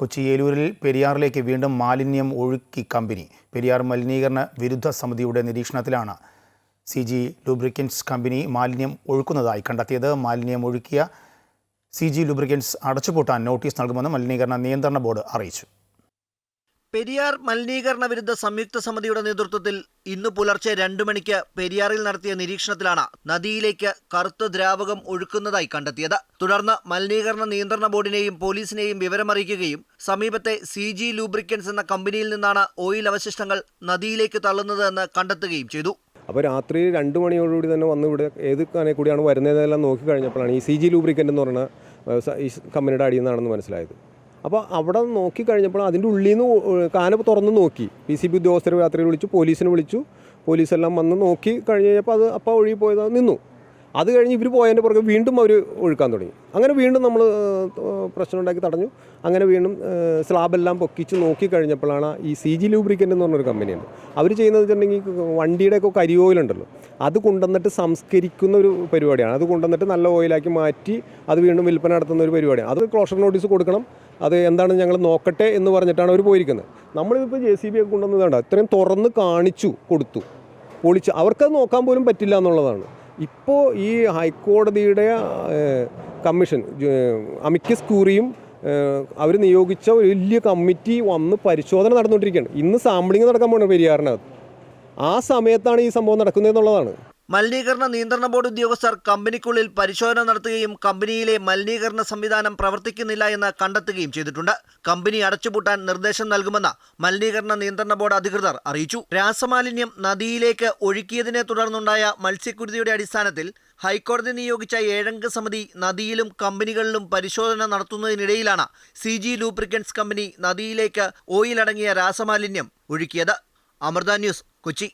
കൊച്ചി ഏലൂരിൽ പെരിയാറിലേക്ക് വീണ്ടും മാലിന്യം ഒഴുക്കി കമ്പനി. പെരിയാർ മലിനീകരണ വിരുദ്ധ സമിതിയുടെ നിരീക്ഷണത്തിലാണ് സി ജി ലൂബ്രിക്കൻസ് കമ്പനി മാലിന്യം ഒഴുക്കുന്നതായി കണ്ടെത്തിയത്. മാലിന്യം ഒഴുക്കിയ സി ജി ലൂബ്രിക്കൻസ് അടച്ചുപൂട്ടാൻ നോട്ടീസ് നൽകുമെന്ന് മലിനീകരണ നിയന്ത്രണ ബോർഡ് അറിയിച്ചു. പെരിയാർ മലിനീകരണ വിരുദ്ധ സംയുക്ത സമിതിയുടെ നേതൃത്വത്തിൽ ഇന്ന് പുലർച്ചെ രണ്ടു മണിക്ക് പെരിയാറിൽ നടത്തിയ നിരീക്ഷണത്തിലാണ് നദിയിലേക്ക് കറുത്ത ദ്രാവകം ഒഴുക്കുന്നതായി കണ്ടെത്തിയത്. തുടർന്ന് മലിനീകരണ നിയന്ത്രണ ബോർഡിനെയും പോലീസിനെയും വിവരമറിയിക്കുകയും സമീപത്തെ സി ജി ലൂബ്രിക്കൻസ് എന്ന കമ്പനിയിൽ നിന്നാണ് ഓയിൽ അവശിഷ്ടങ്ങൾ നദിയിലേക്ക് തള്ളുന്നത് എന്ന് കണ്ടെത്തുകയും ചെയ്തു. അപ്പോൾ രാത്രി രണ്ട് മണിയോടുകൂടി തന്നെ വന്ന് ഇവിടെ ഏത് കാനെ കൂടിയാണ് വരുന്നതെല്ലാം നോക്കി കഴിഞ്ഞപ്പോഴാണ് ഈ സി ജി ലൂബ്രിക്കന്റ് എന്ന് പറഞ്ഞ ഈ കമ്പനിയുടെ അടിയിൽ നിന്നാണെന്ന് മനസ്സിലായത്. അപ്പോൾ അവിടെ നോക്കി കഴിഞ്ഞപ്പോൾ അതിന്റെ ഉള്ളിൽ നിന്ന് കാന തുറന്ന് നോക്കി. പി സി ബി ഉദ്യോഗസ്ഥരെ രാത്രി വിളിച്ചു പോലീസിനെ വിളിച്ചു. പോലീസെല്ലാം വന്ന് നോക്കി കഴിഞ്ഞ് കഴിഞ്ഞപ്പോൾ അത് അപ്പോൾ ഒഴുകി നിന്നു. അത് കഴിഞ്ഞ് ഇവർ പോയതിന്റെ പുറകെ വീണ്ടും അവർ ഒഴുക്കാൻ തുടങ്ങി. അങ്ങനെ വീണ്ടും നമ്മൾ പ്രശ്നം ഉണ്ടാക്കി തടഞ്ഞു. അങ്ങനെ വീണ്ടും സ്ലാബെല്ലാം പൊക്കിച്ച് നോക്കി കഴിഞ്ഞപ്പോഴാണ് ഈ സി ജി ലൂബ്രിക്കന്റ് എന്ന് പറഞ്ഞൊരു കമ്പനിയുണ്ട്. അവർ ചെയ്യുന്നത് വെച്ചിട്ടുണ്ടെങ്കിൽ വണ്ടിയുടെയൊക്കെ കരി ഓയിലുണ്ടല്ലോ അത് കൊണ്ടുവന്നിട്ട് സംസ്കരിക്കുന്ന ഒരു പരിപാടിയാണ്. അത് കൊണ്ടുവന്നിട്ട് നല്ല ഓയിലാക്കി മാറ്റി അത് വീണ്ടും വിൽപ്പന നടത്തുന്ന ഒരു പരിപാടിയാണ്. അത് ക്ലോഷർ നോട്ടീസ് കൊടുക്കണം. അത് എന്താണ് ഞങ്ങൾ നോക്കട്ടെ എന്ന് പറഞ്ഞിട്ടാണ് അവർ പോയിരിക്കുന്നത്. നമ്മളിതിപ്പോൾ ജെ സി ബി ഒക്കെ കൊണ്ടുവന്നതാണ് ഇത്രയും തുറന്ന് കാണിച്ചു കൊടുത്തു. പൊളിച്ച്. അവർക്കത് നോക്കാൻ പോലും പറ്റില്ല എന്നുള്ളതാണ്. ഇപ്പോൾ ഈ ഹൈക്കോടതിയുടെ കമ്മീഷൻ അമിക്കസ് കൂറിയും അവർ നിയോഗിച്ച ഒരു വലിയ കമ്മിറ്റി വന്ന് പരിശോധന നടന്നുകൊണ്ടിരിക്കുകയാണ്. ഇന്ന് സാമ്പിളിങ് നടക്കാൻ പോകണം പെരിയാറിനകത്ത്. ആ സമയത്താണ് ഈ സംഭവം നടക്കുന്നത് എന്നുള്ളതാണ് മലിനീകരണ നിയന്ത്രണ ബോർഡ് ഉദ്യോഗസ്ഥർ കമ്പനിക്കുള്ളിൽ പരിശോധന നടത്തുകയും കമ്പനിയിലെ മലിനീകരണ സംവിധാനം പ്രവർത്തിക്കുന്നില്ല എന്ന് കണ്ടെത്തുകയും ചെയ്തിട്ടുണ്ട്. കമ്പനി അടച്ചുപൂട്ടാൻ നിർദ്ദേശം നൽകുമെന്ന് മലിനീകരണ നിയന്ത്രണ ബോർഡ് അധികൃതർ അറിയിച്ചു. രാസമാലിന്യം നദിയിലേക്ക് ഒഴുക്കിയതിനെ തുടർന്നുണ്ടായ മത്സ്യക്കുരുതിയുടെ അടിസ്ഥാനത്തിൽ ഹൈക്കോടതി നിയോഗിച്ച ഏഴംഗ സമിതി നദിയിലും കമ്പനികളിലും പരിശോധന നടത്തുന്നതിനിടയിലാണ് സി ജി ലൂബ്രിക്കൻസ് കമ്പനി നദിയിലേക്ക് ഓയിലടങ്ങിയ രാസമാലിന്യം ഒഴുക്കിയത്. അമൃത ന്യൂസ് കൊച്ചി.